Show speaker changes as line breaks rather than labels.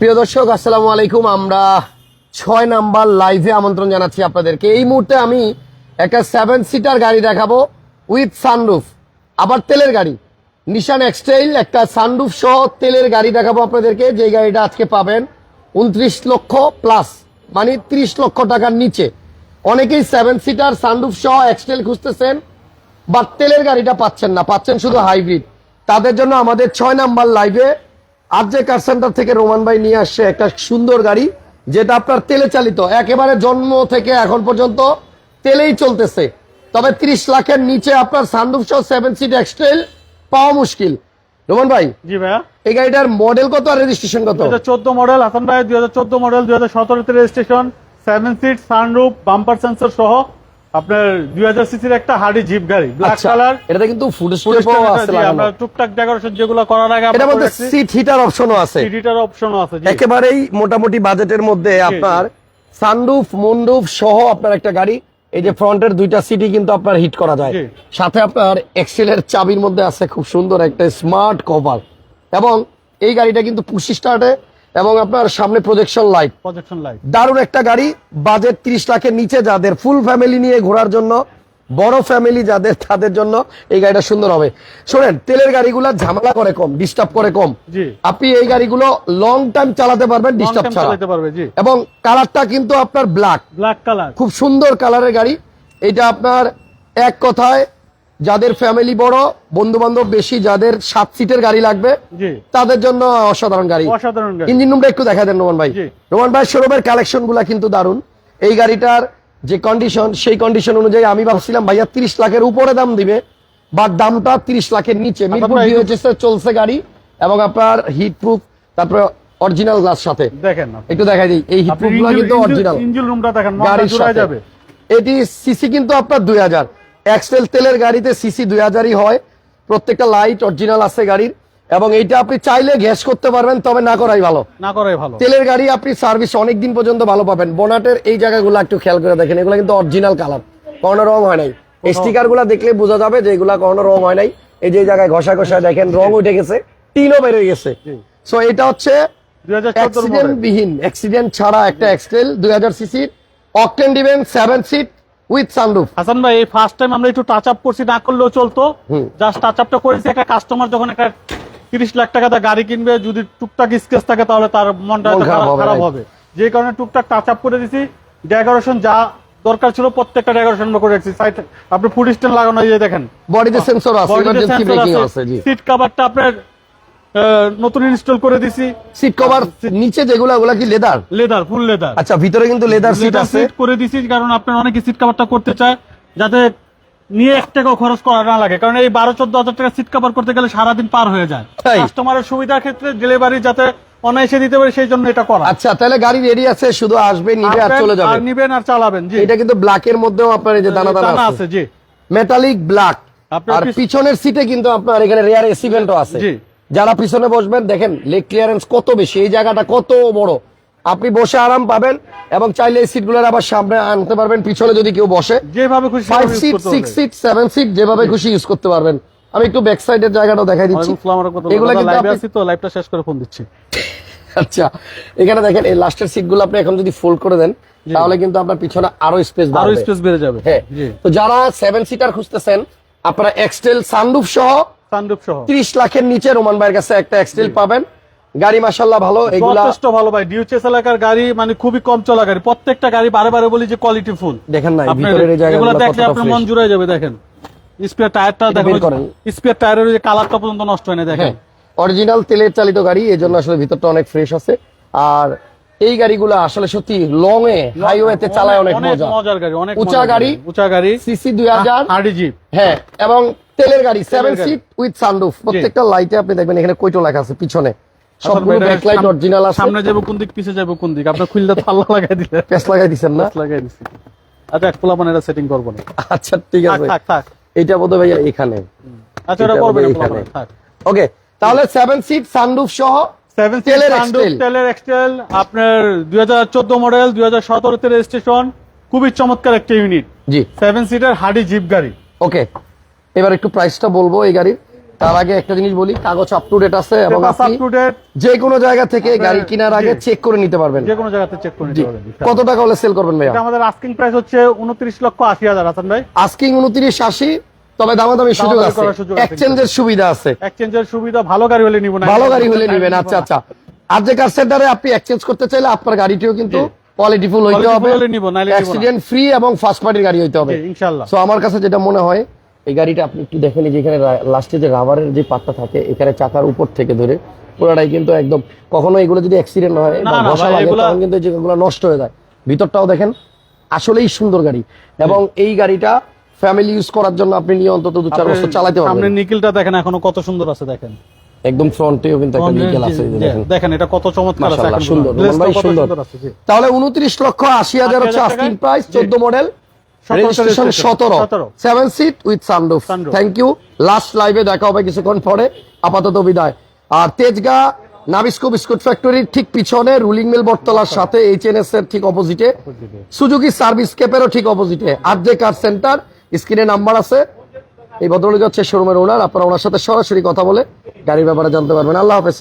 প্রিয় দর্শক, আসসালামু আলাইকুম। আমরা ছয় নাম্বার লাইভে আমন্ত্রণ জানাচ্ছি আপনাদেরকে। এই মুহূর্তে আমি একটা সেভেন সিটার গাড়ি দেখাবো উইথ সানরুফ আবার তেলের গাড়ি। নিশান এক্সটাইল একটা সানরুফ সহ তেলের গাড়ি দেখাবো আপনাদেরকে। যে গাড়িটা আজকে পাবেন উনত্রিশ লক্ষ প্লাস মানে ত্রিশ লক্ষ টাকার নিচে। অনেকেই সেভেন সিটার সানরুফ সহ এক্সটাইল খুঁজতেছেন বা তেলের গাড়িটা পাচ্ছেন না। পাচ্ছেন শুধু হাইব্রিড তাদের জন্য আমাদের ছয় নাম্বার লাইভে আজ যে কার সেন্টার থেকে রোমান ভাই নিয়ে আসছে একটা সুন্দর গাড়ি যেটা আপনার তেলে চালিত একেবারে জন্ম থেকে এখন পর্যন্ত তেলেই চলতেছে। তবে ত্রিশ লাখের নিচে আপনার সানরুফ সহ সেভেন সিট এক্সটেল পাওয়া মুশকিল। রোমান ভাই
জি ভাইয়া।
এই গাড়িটার মডেল কত আর রেজিস্ট্রেশন কত?
দুই হাজার চোদ্দ মডেল হাসান ভাই দুই হাজার চোদ্দ মডেল দুই হাজার সতেরোতে registration seven seat sunroof bumper sensor সহ আপনার দুই হাজার সিসির একটা হার্ডি জিপ গাড়ি ব্ল্যাক কালার
এটাতে কিন্তু
আমরা টুকটাক ডেকোরেশন যেগুলো করার আগে
এটার মধ্যে সিট হিটার অপশনও আছে।
সিডিটার অপশনও আছে
একেবারেই মোটামুটি বাজেটের মধ্যে আপনার সানরুফ মুন্ডুফ সহ আপনার একটা গাড়ি। এই যে ফ্রন্টের দুইটা সিটি কিন্তু আপনার হিট করা যায়। সাথে আপনার এক্সেলের চাবির মধ্যে আছে খুব সুন্দর একটা স্মার্ট কভার এবং এই গাড়িটা কিন্তু পুশি স্টার্টে এবং আপনার সামনে প্রজেকশন লাইট
প্রজেকশন লাইট
দারুণ একটা গাড়ি বাজেট তিরিশ লাখের নিচে যাদের ফুল ফ্যামিলি নিয়ে ঘোরার জন্য বড় ফ্যামিলি যাদের তাদের জন্য এই গাড়িটা সুন্দর হবে। শোনেন তেলের গাড়িগুলো ঝামেলা করে কম ডিস্টার্ব করে কম। আপনি এই গাড়িগুলো লং টাইম চালাতে পারবেন ডিস্টার্ব ছাড়া।
চালাতে পারবে
এবং কালারটা কিন্তু আপনার ব্ল্যাক
ব্ল্যাক কালার
খুব সুন্দর কালারের গাড়ি। এটা আপনার এক কথায় যাদের ফ্যামিলি বড় বন্ধু বান্ধব বেশি যাদের সাত সিটের গাড়ি লাগবে তাদের জন্য অসাধারণ গাড়ি।
অসাধারণ
ইঞ্জিন রুমটা একটু দেখা দেন রোমান ভাই। রোমান ভাই শোরুমের কালেকশনগুলা কিন্তু দারুণ এই গাড়িটার যে কন্ডিশন সেই কন্ডিশন অনুযায়ী আমি ভাবছিলাম ভাইয়া তিরিশ লাখের উপরে দাম দিবে বা দামটা তিরিশ লাখের নিচে। মিরপুর চলছে গাড়ি এবং আপনার হিট প্রুফ তারপরে অরিজিনাল গ্লাস সাথে।
দেখেন
একটু দেখাই দিই। এই হিট প্রুফগুলা কিন্তু অরিজিনাল
ইঞ্জিন রুমটা দেখেন যাবে।
এটি সিসি কিন্তু আপনার দুই হাজার। এক্সেল তেলের গাড়িতে সিসি দুই হাজারই হয়। প্রত্যেকটা লাইট অরিজিনাল আছে গাড়ির। এবং এইটা আপনি চাইলে গ্যাস করতে পারবেন তবে না করাই ভালো।
না করাই ভালো।
তেলের গাড়ি আপনি সার্ভিস অনেক দিন পর্যন্ত ভালো পাবেন। বোনাটের এই জায়গাগুলো একটু খেয়াল করে দেখেন এগুলো কিন্তু অরিজিনাল কালার কোনো রং হয় নাই। স্টিকারগুলা দেখলে বোঝা যাবে যে এগুলা কোনো রং হয় নাই। এই যে এই জায়গায় ঘষা ঘষা দেখেন রং উঠে গেছে টিনও বেরোয় গেছে। সো এটা হচ্ছে অ্যাক্সিডেন্ট বিহীন অ্যাক্সিডেন্ট ছাড়া একটা এক্সটেল দুই হাজার সিসির অকটেন দিবেন seven seat with sunroof.
Hasan ভাই এই ফার্স্ট টাইম আমরা একটু টাচ আপ করছি না করলেও চলতো। জাস্ট টাচ আপটা করেছি একটা কাস্টমার যখন একটা তিরিশ লাখ টাকা গাড়ি কিনবে যদি টুকটাক স্কেচ থাকে তাহলে তার মনটা
খারাপ হবে,
যে কারণে টুকটাক টাচ আপ করে দিছি। ডেকোরেশন যা দরকার ছিল প্রত্যেকটা ডেকোরেশন আমরা করে রাখছি সাইড আপনি ফুড স্ট্যান্ড লাগানো এই দেখেন।
বডিতে সেন্সর আছে ইমার্জেন্সি ব্রেকিং আছে। জি।
সিট কভারটা আপনার নতুন ইনস্টল করে দিছি।
সিট কভার নিচে যেগুলো ওগুলা কি লেদার
লেদার ফুল লেদার
আচ্ছা ভিতরে কিন্তু লেদার সিট আছে।
সিট করে দিছি কারণ আপনার অনেকে সিট কভারটা করতে চায় যাতে নিয়ে এক টাকাও খরচ করা না লাগে। কারণ এই বারো চোদ্দ হাজার টাকা সিট কভার করতে গেলে সারাদিন পার হয়ে যায়। কাস্টমারের সুবিধার ক্ষেত্রে ডেলিভারি যাতে অনায়াসে দিতে পারে সেই জন্য এটা করা।
আচ্ছা তাহলে গাড়ি রেডি আছে শুধু আসবে নিবে আর চলে যাবে।
আর নিবেন আর চালাবেন জি।
এটা কিন্তু ব্ল্যাক এর মধ্যেও আপনার এই যে দানা দানা আছে।
জি।
মেটালিক ব্ল্যাক আর পিছনের সিটে কিন্তু আপনার এখানে রেয়ার এসিভেন্টও আছে।
জি।
যারা পিছনে বসবেন দেখেন লেগ ক্লিয়ারেন্স কত বেশি এই জায়গাটা কত বড়। আপনি বসে আরাম পাবেন এবং চাইলে এই সিটগুলোর আবার সামনে আনতে পারবেন পিছনে যদি কেউ বসে।
যেভাবে খুশি
সিট সিট সিট যেভাবে ইউজ করতে পারবেন। আমি একটু ব্যাক সাইডের জায়গাটাও দেখাই দিচ্ছি।
ওয়ালাইকুম আসসালাম ওয়া রাহমাতুল্লাহ।
এগুলো কিন্তু
লাইভে আছি তো লাইভটা শেষ করে ফোন দিচ্ছি।
আচ্ছা এখানে দেখেন এই লাস্টের সিটগুলো আপনি এখন যদি ফোল্ড করে দেন তাহলে কিন্তু আপনার পিছনে আরও স্পেস আরও
স্পেস বেড়ে যাবে।
হ্যাঁ তো যারা সেভেন সিটার খুঁজতেছেন আপনারা এক্সটেল সানরুফ সহ
সানরুফ সহ।
ত্রিশ লাখের নিচে রোমান ভাইয়ের কাছে একটা এক্সটেল পাবেন। গাড়ি মাসাল্লাহ ভালো এগুলা
যথেষ্ট ভালো ভাই। ডিউচেস এলাকার গাড়ি মানে খুবই কম চলা গাড়ি প্রত্যেকটা গাড়ি বারে বারে বলি যে কোয়ালিটি ফুল
দেখেন
আপনার
ভিতরের এই
এগুলো
জায়গাগুলো
দেখলে আপনার মন জুড়ে যাবে দেখেন। স্পেয়ার টায়ারটা দেখেন স্পেয়ার টায়ারের যে কালারটা পর্যন্ত নষ্ট হয় না দেখেন।
হ্যাঁ অরিজিনাল তেলের চালিত গাড়ি এই জন্য আসলে ভিতরটা অনেক ফ্রেশ আছে। আর এই গাড়িগুলো আসলে সত্যি লং এ হাইওয়েতে চালায় অনেক মজা।
মজার গাড়ি অনেক
উঁচা গাড়ি,
উঁচা গাড়ি
সিসি দুই হাজার।
জিপ
হ্যাঁ এবং তেলের গাড়ি সেভেন সিট উইথ সানরুফ প্রত্যেকটা লাইটে আপনি দেখবেন এখানে কয়টো লেখা আছে পিছনে। সবগুলো ব্যাকলাইট অরিজিনাল আছে।
সামনে যাব কোন দিক পিছে যাব কোন দিক? খুললে লাগাই দিলে।
পেস লাগাই দিচ্ছেন না?
লাগাই দিছি। আচ্ছা এক সেটিং করব না।
আচ্ছা ঠিক আছে।
থাক থাক।
এটা বোধ ভাইয়া এখানে।
আচ্ছা ওটা
এটা
করবে না
বোধহয়
পোলাপান
এখানে।
থাক।
ওকে তাহলে সেভেন সিট সানরুফ সহ
সেভেন এক্সটেল আপনার দুই হাজার চোদ্দ মডেল দুই হাজার সতেরোতে রেজিস্ট্রেশন খুবই চমৎকার একটা ইউনিট
জি।
সেভেন সিটার হাডি জিপ গাড়ি।
ওকে এবার একটু প্রাইসটা বলব এই গাড়ির। তার আগে একটা জিনিস বলি কাগজ আপ টু ডেট আছে এবং আপনি যে কোনো জায়গা থেকে গাড়ি কেনার আগে চেক করে নিতে পারবেন।
যে কোনো জায়গাতে চেক করে নিতে পারবেন
কত টাকা হলে সেল করবেন
এটা আমাদের আস্কিং প্রাইস হচ্ছে উনত্রিশ লক্ষ আশি হাজার হাসান ভাই।
আস্কিং উনত্রিশ আশি তবে দামাদামি সুযোগ আছে।
সুযোগ আছে।
এক্সচেঞ্জের সুবিধা আছে।
এক্সচেঞ্জের সুবিধা ভালো গাড়ি হলে নিব না
ভালো গাড়ি হলে নিবেন। আচ্ছা আচ্ছা। আর যে কার সেন্টারে আপনি এক্সচেঞ্জ করতে চাইলে আপনার গাড়িটিও কিন্তু কোয়ালিটিফুল হইতে হবে। অ্যাক্সিডেন্ট ফ্রি এবং ফার্স্ট পার্টির গাড়ি হইতে হবে।
ইনশাআল্লাহ।
সো আমার কাছে যেটা মনে হয় এই গাড়িটা আপনি একটু দেখেন যে এখানে লাস্টে যে রাবারের যে পাতটা থাকে এখানে চাকার উপর থেকে ধরে পুরোটাই কিন্তু একদম কখনো এগুলো যদি অ্যাক্সিডেন্ট হয় বা ঘষা লাগে তখন কিন্তু যেগুলো নষ্ট হয়ে যায়। ভিতরটাও দেখেন আসলেই সুন্দর গাড়ি। এবং এই গাড়িটা ফ্যামিলি ইউজ করার জন্য আপনি নিয়ে অন্তত দু চার বছর চালাতে পারবেন।
নিকেলটা দেখেন এখনও কত সুন্দর আছে দেখেন।
একদম ফ্রন্টেও কিন্তু একটা নিকেল আছে
জি,
দেখেন।
দেখেন এটা কত চমৎকার আছে এখন
সুন্দর, ভাই, সুন্দর। তাহলে উনত্রিশ লক্ষ আশি হাজার হচ্ছে
80,000
আস্কিং প্রাইস
জি।
চোদ্দ model registration
17
seven seat with sunroof. Thank you last লাইভে দেখা হবে কিছুক্ষণ পরে। আপাতত বিদায়। আর তেজগা নাবিস্কো বিস্কুট ফ্যাক্টরির ঠিক পিছনে রুলিং মিল বটতলার সাথে এইচএনএস এর ঠিক অপোজিটে সুজুকি সার্ভিস কেপেরও ঠিক অপোজিটে আর যে কার সেন্টার স্ক্রিনে নাম্বার আছে। এই ভদ্রলোক হচ্ছে শোরুমের ওনার আপনারা ওনার সাথে সরাসরি কথা বলে গাড়ির ব্যাপারে জানতে পারবেন। আল্লাহ হাফেজ